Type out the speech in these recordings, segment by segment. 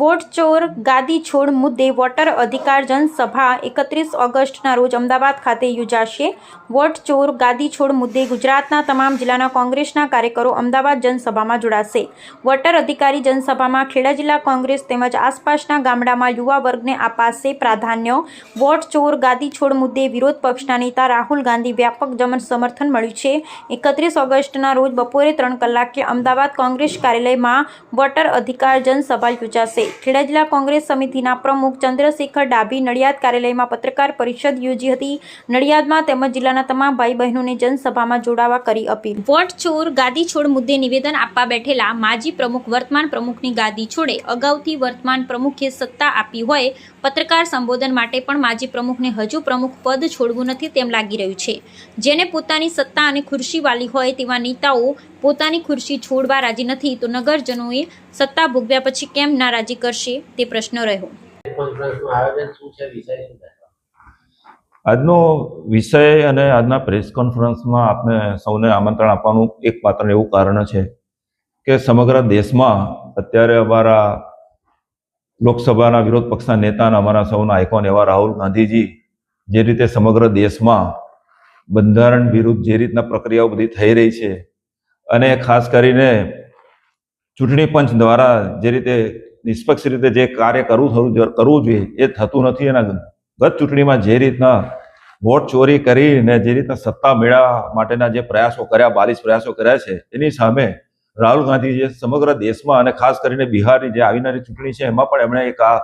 Vote ચોર ગાદી છોડ મુદ્દે વોટર અધિકાર જનસભા એકત્રીસ ઓગસ્ટના રોજ અમદાવાદ ખાતે યોજાશે. વોટ ચોર ગાદી છોડ મુદ્દે ગુજરાતના તમામ જિલ્લાના કોંગ્રેસના કાર્યકરો અમદાવાદ જનસભામાં જોડાશે. વોટર અધિકારી જનસભામાં ખેડા જિલ્લા કોંગ્રેસ તેમજ આસપાસના ગામડામાં યુવા વર્ગને અપાશે પ્રાધાન્ય. વોટ ચોર ગાદી છોડ મુદ્દે વિરોધ પક્ષના નેતા રાહુલ ગાંધી વ્યાપક જમન સમર્થન મળ્યું છે. એકત્રીસ ઓગસ્ટના રોજ બપોરે ત્રણ કલાકે અમદાવાદ કોંગ્રેસ કાર્યાલયમાં વોટર અધિકાર જનસભા યોજાશે. ખેડા જિલ્લા કોંગ્રેસ સમિતિના પ્રમુખ ચંદ્રશેખર ડાભી નડિયાદ કાર્યાલયમાં પત્રકાર પરિષદ યોજી હતી. નડિયાદમાં તેમજ જિલ્લાના તમામ ભાઈ બહેનોને જનસભામાં જોડાવા કરી અપીલ. વોટ ચોર ગાદી છોડ મુદ્દે નિવેદન આપવા બેઠેલા માજી પ્રમુખ, વર્તમાન પ્રમુખની ગાદી છોડે અગાઉથી વર્તમાન પ્રમુખે સત્તા આપી હોય, પત્રકાર સંબોધન માટે પણ માજી પ્રમુખને હજુ પ્રમુખ પદ છોડવું નથી તેમ લાગી રહ્યું છે. જેને પોતાની સત્તા અને ખુરશી વાલી હોય તેવા નેતાઓ પોતાની ખુરશી છોડવા રાજી નથી તો નગરજનોએ સત્તા ભોગવ્યા પછી કેમ નારાજી કરશે? તે પ્રશ્ન રહ્યો. આજનો વિષય અને આજના પ્રેસ કોન્ફરન્સમાં આપને સૌને આમંત્રણ આપવાનું એક માત્ર એવું કારણ છે કે સમગ્ર દેશમાં અત્યારે અમારા લોકસભાના વિરોધ પક્ષના નેતા અને અમારા સૌના આઇકોન એવા રાહુલ ગાંધીજી જે રીતે સમગ્ર દેશમાં બંધારણ વિરુદ્ધ જે રીતના પ્રક્રિયાઓ બધી થઈ રહી છે અને ખાસ કરીને ચૂંટણી પંચ દ્વારા જે રીતે નિષ્પક્ષ રીતે જે કાર્ય કરવું થવું કરવું જોઈએ, એ થતું નથી. અને ગત ચૂંટણીમાં જે રીતના વોટ ચોરી કરીને જે રીતના સત્તા મેળવવા માટેના જે પ્રયાસો કર્યા, બાલીસ પ્રયાસો કર્યા છે, એની સામે રાહુલ ગાંધી જે સમગ્ર દેશમાં અને ખાસ કરીને બિહારની જે આવનારી ચૂંટણી છે, એમાં પણ એમણે એક આ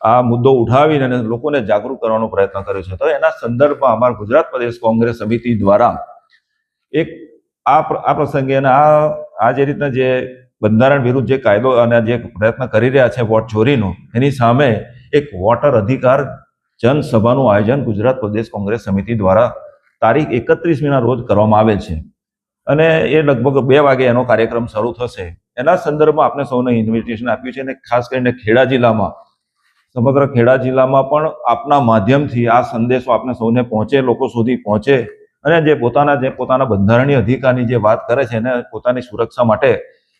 આ મુદ્દો ઉઠાવીને અને લોકોને જાગૃત કરવાનો પ્રયત્ન કર્યો છે. તો એના સંદર્ભમાં અમારા ગુજરાત પ્રદેશ કોંગ્રેસ સમિતિ દ્વારા એક આ આ પ્રસંગે અને આ આ જે રીતના જે બંધારણ વિરુદ્ધ જે કાયદો અને જે પ્રયત્ન કરી રહ્યા છે વોટ ચોરીનો, એની સામે એક વોટર અધિકાર જનસભાનું આયોજન ગુજરાત પ્રદેશ કોંગ્રેસ સમિતિ દ્વારા તારીખ એકત્રીસમીના રોજ કરવામાં આવેલ છે. અને એ લગભગ બે વાગે એનો કાર્યક્રમ શરૂ થશે. એના સંદર્ભમાં આપણે સૌને ઇન્વિટેશન આપ્યું છે અને ખાસ કરીને ખેડા જિલ્લામાં, સમગ્ર ખેડા જિલ્લામાં પણ આપના માધ્યમથી આ સંદેશો આપને સૌને પહોંચે, લોકો સુધી પહોંચે. અને જે પોતાના જે પોતાના બંધારણીય અધિકારની જે વાત કરે છે એને પોતાની સુરક્ષા માટે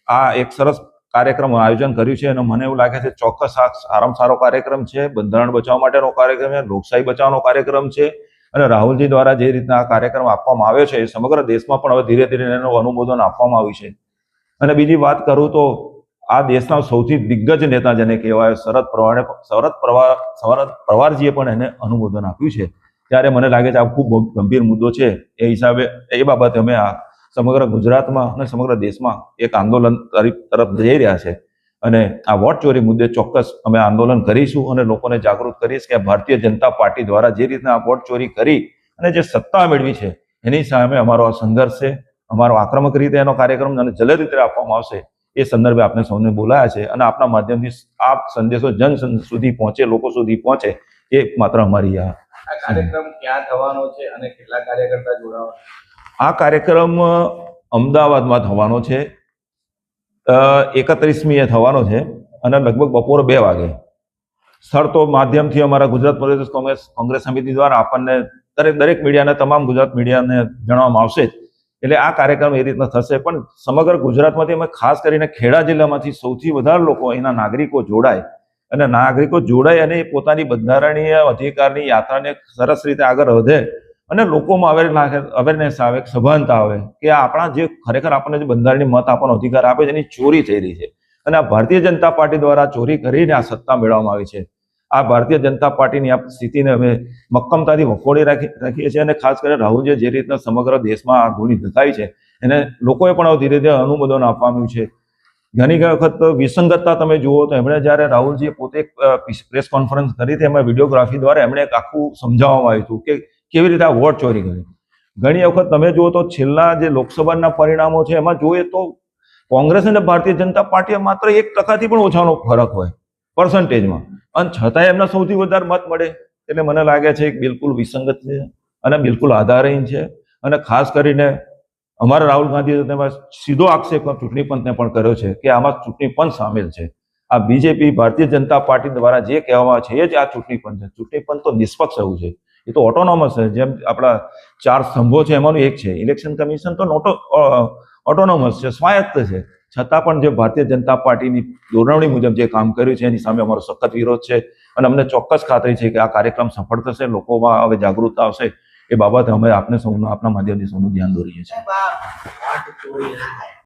આ એક સરસ કાર્યક્રમ આયોજન કર્યું છે અને મને એવું લાગે છે ચોક્કસ આ સારામાં સારો કાર્યક્રમ છે, બંધારણ બચાવવા માટેનો કાર્યક્રમ છે, લોકશાહી બચાવવાનો કાર્યક્રમ છે અને રાહુલજી દ્વારા જે રીતના આ કાર્યક્રમ આપવામાં આવ્યો છે એ સમગ્ર દેશમાં પણ હવે ધીરે ધીરે એનું અનુમોદન આપવામાં આવ્યું છે. અને બીજી વાત કરું તો આ દેશના સૌથી દિગ્ગજ નેતા જેને કહેવાય શરદ પવારે શરદ પવાર શરદ પવારજીએ પણ એને અનુમોદન આપ્યું છે. ત્યારે મને લાગે છે આ ખૂબ ગંભીર મુદ્દો છે. એ હિસાબે એ બાબતે અમે આ સમગ્ર ગુજરાતમાં અને સમગ્ર દેશમાં એક આંદોલન તરફ જઈ રહ્યા છે. અને આ વોટ ચોરી મુદ્દે ચોક્કસ અમે આંદોલન કરીશું અને લોકોને જાગૃત કરીશ કે ભારતીય જનતા પાર્ટી દ્વારા જે રીતના આ વોટ ચોરી કરી અને જે સત્તા મેળવી છે, એની સામે અમારો આ સંઘર્ષ છે, અમારો આક્રમક રીતે એનો કાર્યક્રમ અને જલદ રીતે આપવામાં આવશે, એ સંદર્ભે આપણે સૌને બોલાયા છે અને આપના માધ્યમથી આ સંદેશો જન સુધી પહોંચે, લોકો સુધી પહોંચે, એ માત્ર અમારી આ આ કાર્યક્રમ ક્યાં થવાનો છે અને કેટલા કાર્યકર્તા જોડાવા આ કાર્યક્રમ અમદાવાદમાં થવાનો છે. એકત્રીસમી એ થવાનો છે અને લગભગ બપોરે બે વાગે. સ્થળ તો માધ્યમથી અમારા ગુજરાત પ્રદેશ કોંગ્રેસ કોંગ્રેસ સમિતિ દ્વારા આપણને દરેક દરેક મીડિયાને, તમામ ગુજરાત મીડિયાને જણાવવામાં આવશે જ. એટલે આ કાર્યક્રમ એ રીતના થશે. પણ સમગ્ર ગુજરાતમાંથી અમે ખાસ કરીને ખેડા જિલ્લામાંથી સૌથી વધારે લોકો અહીંના નાગરિકો જોડાય. અને નાગરિકો જોડાય અને પોતાની બંધારણીય અધિકારની યાત્રાને સરસ રીતે આગળ વધે અને લોકોમાં અવેર અવેરનેસ આવે સભાનતા આવે કે આપણા જે ખરેખર આપણને જે બંધારણની મત આપવાનો અધિકાર આપે છે, એની ચોરી થઈ રહી છે. અને આ ભારતીય જનતા પાર્ટી દ્વારા ચોરી કરીને આ સત્તા મેળવવામાં આવી છે. આ ભારતીય જનતા પાર્ટીની આ સ્થિતિને અમે મક્કમતાથી વખોડી રાખી, રાખીએ છીએ અને ખાસ કરીને રાહુલજીએ જે રીતના સમગ્ર દેશમાં આ ધૂણી ધકાઈ છે, એને લોકોએ પણ ધીરે ધીરે અનુમોદન આપવાનું છે. ઘણી વખત વિસંગતતા તમે જુઓ તો એમણે જ્યારે રાહુલજીએ પોતે પ્રેસ કોન્ફરન્સ કરી હતી, એમાં વિડીયોગ્રાફી દ્વારા એમણે આખું સમજાવવામાં આવ્યું હતું કે કેવી રીતે આ વોટ ચોરી કરી. ઘણી વખત તમે જુઓ તો છેલ્લા જે લોકસભાના પરિણામો છે, એમાં જોઈએ તો કોંગ્રેસ અને ભારતીય જનતા પાર્ટીએ માત્ર એક ટકાથી પણ ઓછાનો ફરક હોય, પર્સન્ટેજમાં. અને છતાંય એમને સૌથી વધારે મત મળે. એટલે મને લાગે છે બિલકુલ વિસંગત છે અને બિલકુલ આધારહીન છે. અને ખાસ કરીને અમારા રાહુલ ગાંધીએ તેમાં સીધો આક્ષેપ ચૂંટણી પંચને પણ કર્યો છે કે આમાં ચૂંટણી પંચ સામેલ છે. આ બીજેપી, ભારતીય જનતા પાર્ટી દ્વારા જે કહેવામાં છે, એ જ આ ચૂંટણી પંચ છે. ચૂંટણી પંચ તો નિષ્પક્ષ હોવું છે. એ તો ઓટોનોમસ છે. જેમ આપણા ચાર સ્તંભો છે, એમાંનું એક છે. ઇલેક્શન કમિશન તો નોટો ઓટોનોમસ છે, સ્વાયત્ત છે. છતાં પણ જે ભારતીય જનતા પાર્ટીની દોરવણી મુજબ જે કામ કર્યું છે, એની સામે અમારો સખત વિરોધ છે. અને અમને ચોક્કસ ખાતરી છે કે આ કાર્યક્રમ સફળ થશે, લોકોમાં હવે જાગૃતતા આવશે. એ બાબતે અમે આપને સૌનું આપના માધ્યમથી સૌનું ધ્યાન દોરીએ છીએ.